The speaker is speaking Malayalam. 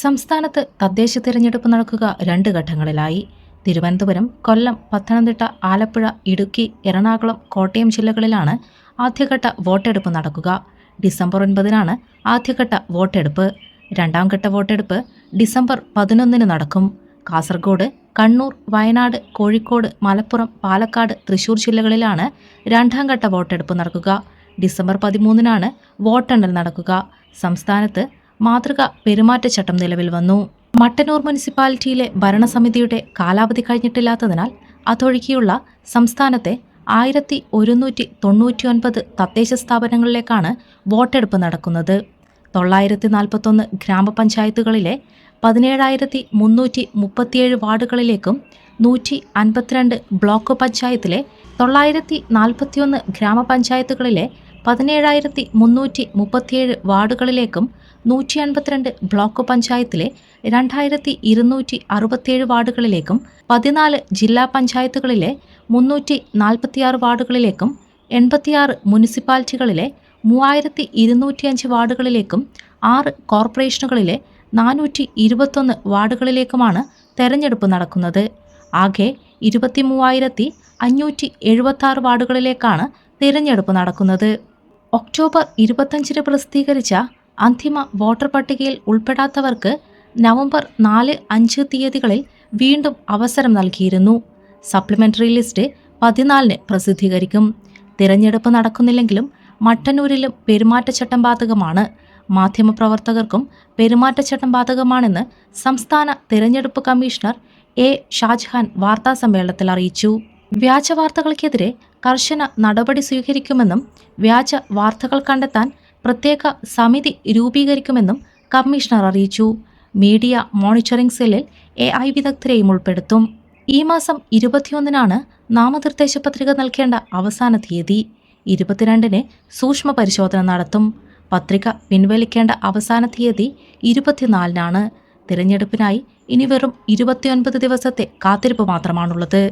സംസ്ഥാനത്ത് തദ്ദേശ തിരഞ്ഞെടുപ്പ് നടക്കുക രണ്ട് ഘട്ടങ്ങളിലായി. തിരുവനന്തപുരം കൊല്ലം പത്തനംതിട്ട ആലപ്പുഴ ഇടുക്കി എറണാകുളം കോട്ടയം ജില്ലകളിലാണ് ആദ്യഘട്ട വോട്ടെടുപ്പ് നടക്കുക. ഡിസംബർ ഒൻപതിനാണ് ആദ്യഘട്ട വോട്ടെടുപ്പ്. രണ്ടാം ഘട്ട വോട്ടെടുപ്പ് ഡിസംബർ പതിനൊന്നിന് നടക്കും. കാസർഗോഡ് കണ്ണൂർ വയനാട് കോഴിക്കോട് മലപ്പുറം പാലക്കാട് തൃശൂർ ജില്ലകളിലാണ് രണ്ടാം ഘട്ട വോട്ടെടുപ്പ് നടക്കുക. ഡിസംബർ പതിമൂന്നിനാണ് വോട്ടെണ്ണൽ നടക്കുക. സംസ്ഥാനത്ത് മാതൃക പെരുമാറ്റച്ചട്ടം നിലവിൽ വന്നു. മട്ടന്നൂർ മുനിസിപ്പാലിറ്റിയിലെ ഭരണസമിതിയുടെ കാലാവധി കഴിഞ്ഞിട്ടില്ലാത്തതിനാൽ അതൊഴികെയുള്ള സംസ്ഥാനത്തെ ആയിരത്തി ഒരുന്നൂറ്റി തൊണ്ണൂറ്റിയൊൻപത് തദ്ദേശ സ്ഥാപനങ്ങളിലേക്കാണ് വോട്ടെടുപ്പ് നടക്കുന്നത്. തൊള്ളായിരത്തി നാൽപ്പത്തൊന്ന് ഗ്രാമപഞ്ചായത്തുകളിലെ പതിനേഴായിരത്തി മുന്നൂറ്റി മുപ്പത്തിയേഴ് വാർഡുകളിലേക്കും നൂറ്റി അൻപത്തിരണ്ട് ബ്ലോക്ക് പഞ്ചായത്തിലെ തൊള്ളായിരത്തി നാൽപ്പത്തിയൊന്ന് ഗ്രാമപഞ്ചായത്തുകളിലെ പതിനേഴായിരത്തി മുന്നൂറ്റി മുപ്പത്തിയേഴ് വാർഡുകളിലേക്കും നൂറ്റി അൻപത്തിരണ്ട് ബ്ലോക്ക് പഞ്ചായത്തിലെ രണ്ടായിരത്തി ഇരുന്നൂറ്റി അറുപത്തിയേഴ് വാർഡുകളിലേക്കും പതിനാല് ജില്ലാ പഞ്ചായത്തുകളിലെ മുന്നൂറ്റി നാൽപ്പത്തിയാറ് വാർഡുകളിലേക്കും എൺപത്തിയാറ് മുനിസിപ്പാലിറ്റികളിലെ മൂവായിരത്തി ഇരുന്നൂറ്റിയഞ്ച് വാർഡുകളിലേക്കും ആറ് കോർപ്പറേഷനുകളിലെ നാനൂറ്റി ഇരുപത്തൊന്ന് വാർഡുകളിലേക്കുമാണ് തെരഞ്ഞെടുപ്പ് നടക്കുന്നത്. ആകെ ഇരുപത്തി മൂവായിരത്തി അഞ്ഞൂറ്റി എഴുപത്തി ആറ് വാർഡുകളിലേക്കാണ് തിരഞ്ഞെടുപ്പ് നടക്കുന്നത്. ഒക്ടോബർ ഇരുപത്തഞ്ചിന് പ്രസിദ്ധീകരിച്ച അന്തിമ വോട്ടർ പട്ടികയിൽ ഉൾപ്പെടാത്തവർക്ക് നവംബർ നാല് അഞ്ച് തീയതികളിൽ വീണ്ടും അവസരം നൽകിയിരുന്നു. സപ്ലിമെന്ററി ലിസ്റ്റ് പതിനാലിന് പ്രസിദ്ധീകരിക്കും. തിരഞ്ഞെടുപ്പ് നടക്കുന്നില്ലെങ്കിലും മട്ടന്നൂരിലും പെരുമാറ്റച്ചട്ടം ബാധകമാണ്. മാധ്യമപ്രവർത്തകർക്കും പെരുമാറ്റച്ചട്ടം ബാധകമാണെന്ന് സംസ്ഥാന തിരഞ്ഞെടുപ്പ് കമ്മീഷണർ എ ഷാജ്ഹാൻ വാർത്താസമ്മേളനത്തിൽ അറിയിച്ചു. വ്യാജ വാർത്തകൾക്കെതിരെ കർശന നടപടി സ്വീകരിക്കുമെന്നും വ്യാജ വാർത്തകൾ കണ്ടെത്താൻ പ്രത്യേക സമിതി രൂപീകരിക്കുമെന്നും കമ്മീഷണർ അറിയിച്ചു. മീഡിയ മോണിറ്ററിംഗ് സെല്ലിൽ എ ഐ വിദഗ്ധരെയും ഉൾപ്പെടുത്തും. ഈ മാസം ഇരുപത്തിയൊന്നിനാണ് നാമനിർദ്ദേശ പത്രിക നൽകേണ്ട അവസാന തീയതി. ഇരുപത്തിരണ്ടിന് സൂക്ഷ്മ പരിശോധന നടത്തും. പത്രിക പിൻവലിക്കേണ്ട അവസാന തീയതി ഇരുപത്തിനാലിനാണ്. തിരഞ്ഞെടുപ്പിനായി ഇനി വെറും ഇരുപത്തിയൊൻപത് ദിവസത്തെ കാത്തിരിപ്പ് മാത്രമാണുള്ളത്.